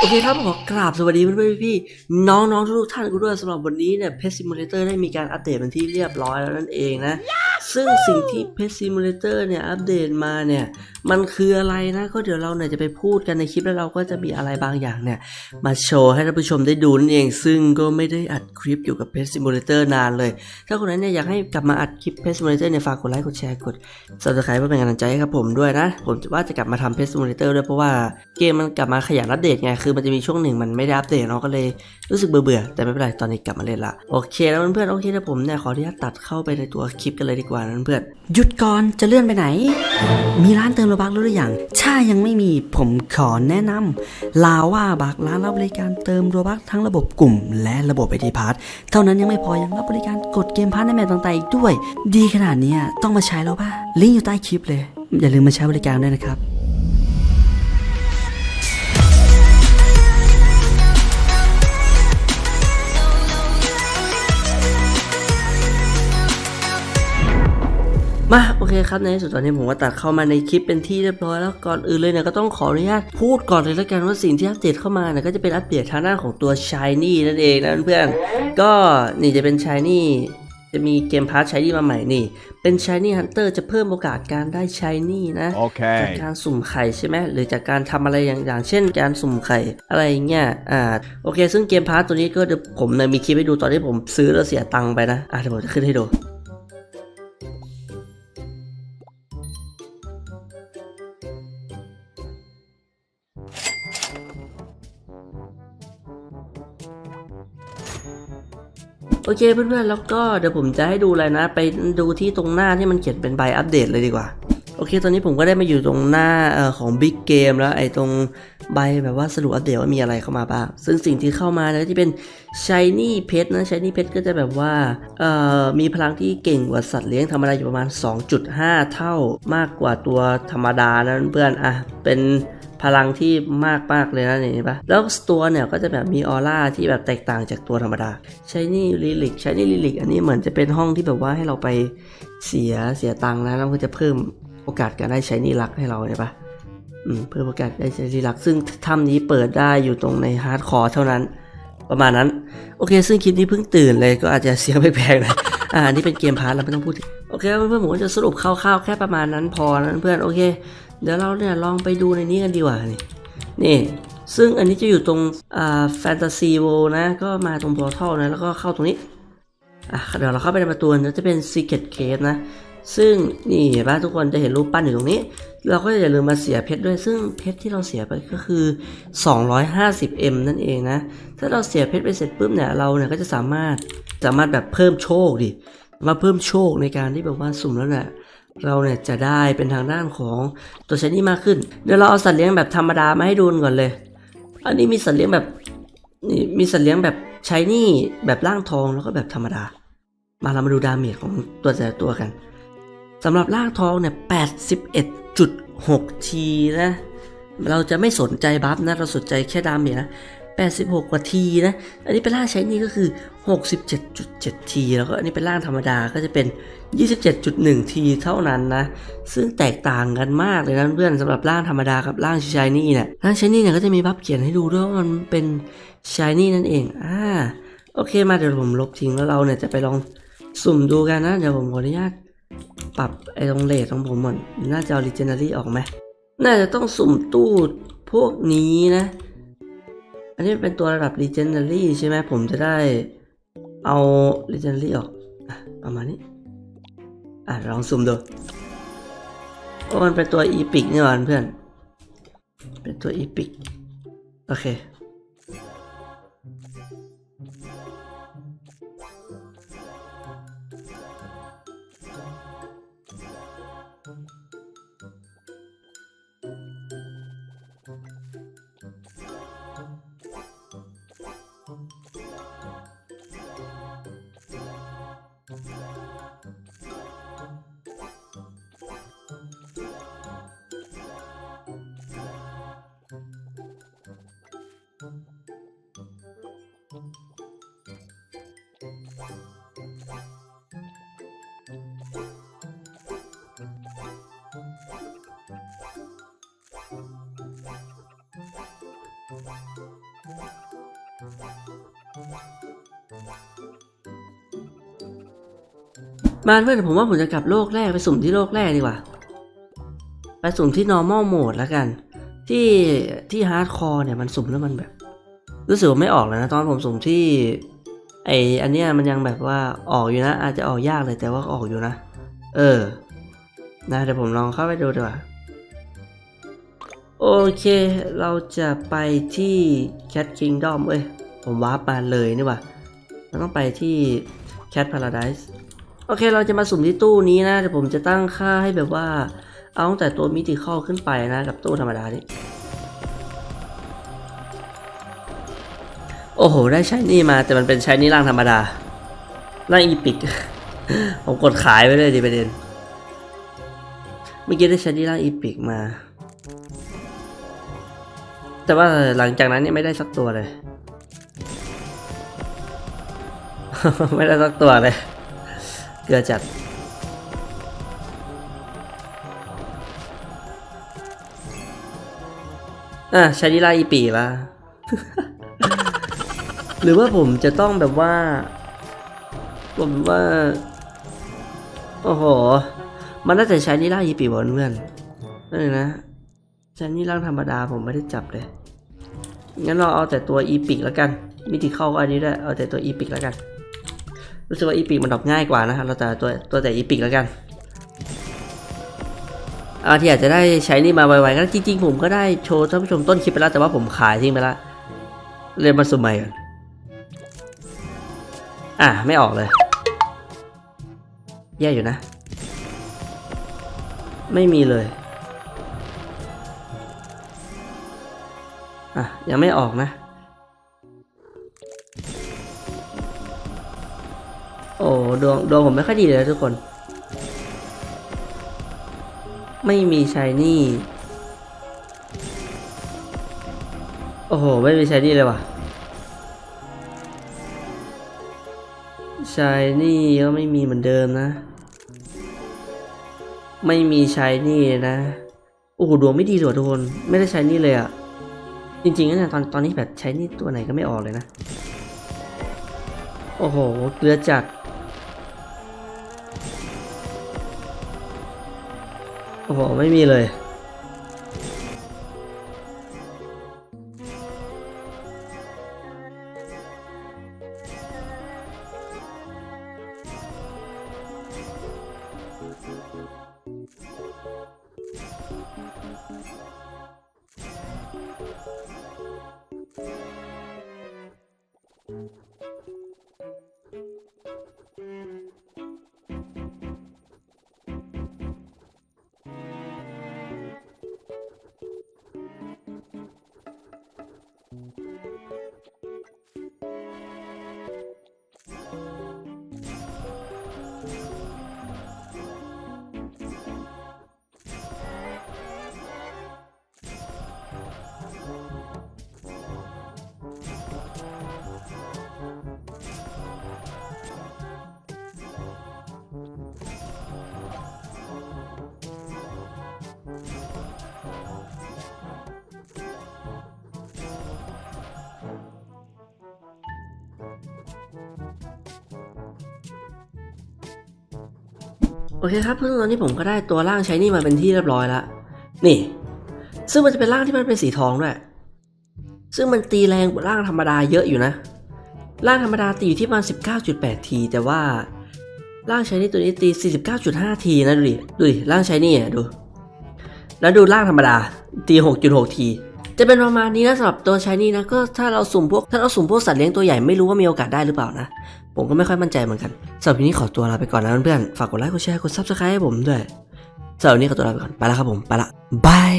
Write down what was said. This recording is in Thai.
โอเคครับขอกราบสวัสดีเพื่อนๆพี่ๆน้องๆทุกท่านกันด้วยสำหรับวันนี้เนี่ย Pet Simulator ได้มีการอัปเดตเป็นที่เรียบร้อยแล้วนั่นเองนะ ซึ่งสิ่งที่ Pet Simulator เนี่ย อัปเดตมาเนี่ย มันคืออะไรนะ ก็เดี๋ยวเราเนี่ยจะไปพูดกันในคลิปแล้วเราก็จะมีอะไรบางอย่างเนี่ย มาโชว์ให้ท่านผู้ชมได้ดูนั่นเอง ซึ่งก็ไม่ได้อัดคลิปอยู่กับ Pet Simulator นานเลย ถ้าคนนั้นเนี่ย อยากให้กลับมาอัดคลิป Pet Simulator เนี่ย ฝากกดไลค์กดแชร์กด subscribe เพื่อเป็นกำลังใจให้กับผมด้วยนะ ผมว่าจะกลับมาทำ Pet Simulator ด้วยเพราะว่าเกมมันกลับมาขยันอัปเดตไงคือมันจะมีช่วงหนึ่งมันไม่ได้อัปเดตเนาะก็เลยรู้สึกเบื่อๆแต่ไม่เป็นไรตอนนี้กลับมาเล่นละโอเค แล้วเพื่อนๆโอเคนะผมเนี่ยขออนุญาตตัดเข้าไปในตัวคลิปกันเลยดีกว่านะเพื่อนหยุดก่อนจะเลื่อนไปไหน มีร้านเติมโลบักแล้หรือยังถ้ายังไม่มีผมขอแนะนำลาว่าบักร้านรับบริการเติมโลบักทั้งระบบกลุ่ม และระบบไอทีพาร์ทเท่านั้นยังไม่พอยังรับบริการกดเกมพาร์ทในแมตต่างๆอีกด้วย ดีขนาดนี้ต้องมาใช้แล้วป่ะลิงก์อยู่ใต้คลิปเลย อย่าลืมมาใช้บริการด้วยนะครับ มาโอเคครับในที่สุดตอนนี้ผมก็ตัดเข้ามาในคลิปเป็นที่เรียบร้อยแล้วก่อนอื่นเลยเนี่ยก็ต้องขออนุญาตพูดก่อนเลยแล้วกันว่าสิ่งที่อัปเดตเข้ามาเนี่ยก็จะเป็นอัปเดตทางด้านของตัว Shiny นั่นเองนะเพื่อนๆก็นี่จะเป็น Shiny จะมีเกมพาร์ท Shiny มาใหม่นี่ เป็น Shiny Hunter จะเพิ่มโอกาสการได้ Shiny นะจาก Okay. การสุ่มไข่ใช่ไหมหรือจากการทำอะไรอย่างอย่างเช่น การสุ่มไข่อะไรอย่างเงี้ยอ่าโอเค ซึ่งเกมพาร์ตตัวนี้ก็เดี๋ยวผมเนี่ยมีคลิปให้ดูตอนที่ผมซื้อแล้วเสียตังค์ไปนะอะเดี๋ยวผมจะขึ้นให้ดู โอเคเพื่อนๆแล้วก็เดี๋ยวผมจะให้ดูอะไรนะ ไปดูที่ตรงหน้าที่มันเขียนเป็นใบอัปเดตเลยดีกว่าโอเค ตอนนี้ผมก็ได้มาอยู่ตรงหน้าออของ Big Game แล้วไอ้ตรงใบแบบว่าสรุปอัปเดตว่ามีอะไรเข้ามาบ้าง ซึ่งสิ่งที่เข้ามาเนี่ยก็จะเป็น Shiny Pet นะ Shiny Pet ก็จะแบบว่าเอ่อมีพลังที่เก่งกว่าสัตว์เลี้ยงธรรมดาอยู่ประมาณ 2.5 เท่ามากกว่าตัวธรรมดานะเพื่อน อะ เป็น พลังที่มากมากเลยนะเนี่ยเห็นปะแล้วตัวเนี่ยก็จะแบบมีออร่าที่แบบแตกต่างจากตัวธรรมดา Shiny Relic Shiny Relic อันนี้เหมือนจะเป็นห้องที่แบบว่าให้เราไปเสียเสียตังค์นะแล้วก็จะเพิ่มโอกาสการได้ใช้นี่รักให้เราเนี่ยปะอืมเพิ่มโอกาสได้ใช้นี่รัก ซึ่งถ้ำนี้เปิดได้อยู่ตรงในฮาร์ดคอร์เท่านั้น ประมาณนั้น โอเค ซึ่งคลิปนี้เพิ่งตื่นเลยก็อาจจะเสียงแปลกๆนะอ่าอันนี่เป็นเกมพาร์ทเราไม่ต้องพูดถึงโอเคเพื่อนๆผมจะสรุปคร่าวๆแค่ประมาณนั้นพอนะเพื่อนโอเค เดี๋ยวเราเนี่ยลองไปดูในนี้กันดีกว่านี่นี่ ซึ่งอันนี้จะอยู่ตรงอ่าแฟนตาซีโวนะ ก็มาตรงพอร์ทัลนะ แล้วก็เข้าตรงนี้ อะ เดี๋ยวเราเข้าไปในประตูนะจะเป็น Secret Cave นะ ซึ่งนี่เห็นปะทุกคนจะเห็นรูปปั้นอยู่ตรงนี้ เราก็อย่าลืมมาเสียเพชรด้วย ซึ่งเพชรที่เราเสียไปก็คือ 250M นั่นเองนะ ถ้าเราเสียเพชรไปเสร็จปุ๊บเนี่ย เราเนี่ยก็จะสามารถสามารถแบบเพิ่มโชคดิ มาเพิ่มโชคในการที่แบบว่าสุ่มแล้วเนี่ย เราเนี่ยจะได้เป็นทางด้านของตัวชนิดมากขึ้น เดี๋ยวเราเอาสัตว์เลี้ยงแบบธรรมดามาให้ดูก่อนเลย อันนี้มีสัตว์เลี้ยงแบบนี่มีสัตว์เลี้ยงแบบใช้นี่แบบร่างทองแล้วก็แบบธรรมดา มาเรามาดูดาเมจของตัวแต่ละตัวกันสำหรับร่างทองเนี่ย81.6ทีนะ เราจะไม่สนใจบัฟนะ เราสนใจแค่ดาเมจนะ 86 กว่าทีนะ อันนี้เป็นร่างใช้นี่ก็คือ 67.7 ทีแล้วก็อันนี้เป็นร่างธรรมดาก็จะเป็น 27.1 ทีเท่านั้นนะ ซึ่งแตกต่างกันมากเลยนะเพื่อนสำหรับร่างธรรมดากับร่างชายนี่เนี่ยร่างชายนี่เนี่ยก็จะมีบัฟเขียนให้ดูด้วยว่ามันเป็นชายนี่นั่นเองอ่าโอเคมาเดี๋ยวผมลบทิ้งแล้วเราเนี่ยจะไปลองสุ่มดูกันนะ เดี๋ยวผมขออนุญาตปรับไอ้ตรงเลทของผมก่อนน่าจะเอา Legendary ออกไหมน่าจะต้องสุ่มตู้พวกนี้นะ อันนี้เป็นตัวระดับ Legendary ใช่ไหมผมจะได้เอา Legendary ออกอประมาณนี้ อะลองสุ่มดูโอ้มันเป็นตัว Epic นี่หว่าเพื่อน เป็นตัว Epic โอเค มาเพื่อนผมว่าผมจะกลับโลกแรกไปสุ่มที่โลกแรกดีกว่า ไปสุ่มที่ normal mode แล้วกัน ที่ที่ hardcore เนี่ยมันสุ่มแล้วมันแบบ รู้สึกว่าไม่ออกแล้วนะตอนผมสุ่มที่ไออันเนี้ยมันยังแบบว่าออกอยู่นะ อาจจะออกยากเลยแต่ว่าออกอยู่นะ เออนะเดี๋ยวผมลองเข้าไปดูดีกว่า โอเค เราจะไปที่ Cat Kingdom เอ้ย ผมวาร์ปมาเลยนี่ว่าเราต้องไปที่ Cat Paradise โอเคเราจะมาสุ่มที่ตู้นี้นะเดี๋ยวผมจะตั้งค่าให้แบบว่า เอาตั้งแต่ตัวมิติข้าขึ้นไปนะ กับตู้ธรรมดานี่โอ้โห ได้ใช้นี่มาแต่มันเป็นใช้นี่ร่างธรรมดาร่างอีพิก ผมกดขายไปเลยดีประเด็น เมื่อกี้ได้ใช้นี่ร่างอีพิกมา แต่ว่าหลังจากนั้นเนี่ยไม่ได้สักตัวเลย ไม่ได้สักตัวเลย เกลือจัดอะช้นิลาอีปีละหรือว่าผมจะต้องแบบว่า ผมว่า โอ้โห มันน่าจะใช้นิลาอีปีบอลเพื่อนนั่นเลยนะใช้นิร่างธรรมดาผมไม่ได้จับเลย งั้นเราเอาแต่ตัวอีพิกแล้วกัน มิติเข้าก็อันนี้ด้วยเอาแต่ตัวอีพิกแล้วกัน รู้สึกว่าอีพิกมันดอกง่ายกว่านะครับเราแต่ตัวตัวแต่อีพิกแล้วกันอาที่อาจจะได้ใช้นี่มาไวๆก็จริงๆผมก็ได้โชว์ท่านผู้ชมต้นคลิปไปแล้วแต่ว่าผมขายทิ้งไปแล้วเลยมาสุมใหม่ก่อนอะไม่ออกเลย แย่อยู่นะ ไม่มีเลย อะยังไม่ออกนะ โอ้ดวงดวงผมไม่ค่อยดีเลยทุกคน ไม่มีชายนี่ โอ้โห ไม่มีชายนี่เลยว่ะชายนี่ก็ไม่มีเหมือนเดิมนะ ไม่มีชายนี่นะ โอ้โหดวงไม่ดีเลยทุกคน ไม่ได้ชายนี่เลยอะจริงๆนะตอนตอนนี้แบบใช้นี่ตัวไหนก็ไม่ออกเลยนะ โอ้โห เกลือจัด โอ้โห ไม่มีเลย โอเคครับเพื่อนตอนนี้ผมก็ได้ตัวร่างใช้นี่มาเป็นที่เรียบร้อยแล้ว นี่ ซึ่งมันจะเป็นร่างที่มันเป็นสีทองด้วย ซึ่งมันตีแรงกว่าร่างธรรมดาเยอะอยู่นะ ร่างธรรมดาตีอยู่ที่ประมาณ 19.8 ที แต่ว่าร่างใช้นี่ตัวนี้ตี 49.5 ทีนะดูดิ ดูดิร่างใช้นี่ดู แล้วดูร่างธรรมดาตี 6.6 ที จะเป็นประมาณนี้นะสำหรับตัวชายนี่นะก็ถ้าเราสุ่มพวกถ้าเราสุ่มพวกสัตว์เลี้ยงตัวใหญ่ไม่รู้ว่ามีโอกาสได้หรือเปล่านะ ผมก็ไม่ค่อยมั่นใจเหมือนกันสำหรับวันนี้ขอตัวลาไปก่อนนะเพื่อนๆฝากกดไลค์กดแชร์กดซับสไครต์ให้ผมด้วยสำหรับวันนี้ขอตัวลาไปก่อนไปแล้วครับผมไปละบาย